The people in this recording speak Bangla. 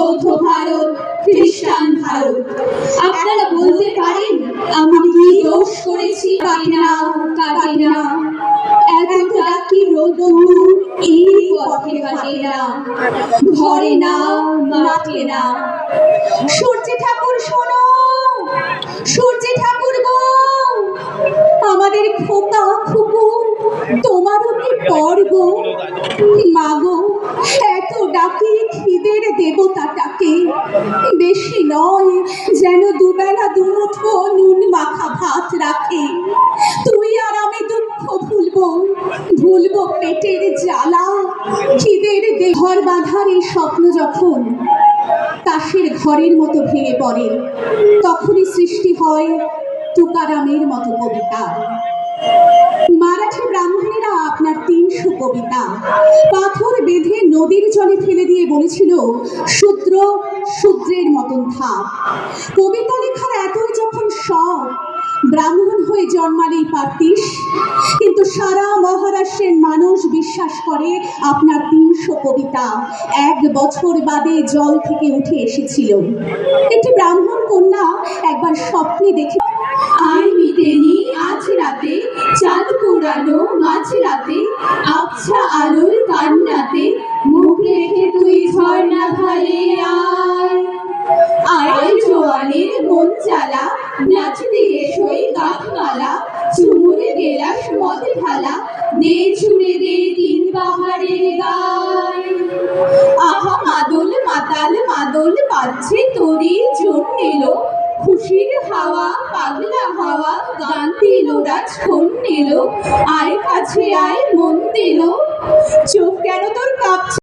বৌদ্ধ ভারত, খ্রিস্টান ভারত। আপনারা বলতে পারেন, আমি কি দোষ করেছি কাটে না কাটে না। এত ডাকি রোদুর এই পথে ঘাটে না। ঘরে না মাঠে না। সূর্য ঠাকুর শোনো, সূর্য ঠাকুর গো। আমাদের খোকা খুকু, তোমারও কি পর্ব? মাগো বেশি নয়, যেন দুবেলা দুমুঠো নুন মাখা ভাত রাখে। তুই আর আমি দুঃখ ভুলবো ভুলবো পেটের জ্বালা, খিদের দে- ঘর বাঁধার এই স্বপ্ন যখন তাসের ঘরের মতো ভেঙে পড়ে, তখনই সৃষ্টি হয় তুকারামের মতো কবিতা। মারাঠি ব্রাহ্মণেরা কবিতা। পাথর বেঁধে নদীর জলে ফেলে দিয়ে বলেছিল, শূদ্র শূদ্রের মতন থাক। কবিতা লেখার এতই যখন শখ, ব্রাহ্মণ হয়ে জন্মালেই পারতিস। কিন্তু সারা মহারাষ্ট্রের মানুষ বিশ্বাস করে আপনার তিনশো কবিতা এক বছর বাদে জল থেকে উঠে এসেছিল। একটি ব্রাহ্মণ কন্যা একবার স্বপ্নে দেখে আর জোয়ানের মন চালা নাচতে এসোই গাছমালা চুমুরে গেলাস মদ ঢালা দে ছুড়ে দে তিন পাহাড়ের গায়। আহা মাদল মাতাল, মাদল পাচ্ছে তোরই জোর এলো খুশির হাওয়া, পাগলা হাওয়া, গান দিল রাজক্ষণ নিল আয় কাছে আয় মন দিল। চোখ কেন তোর কাঁপছে?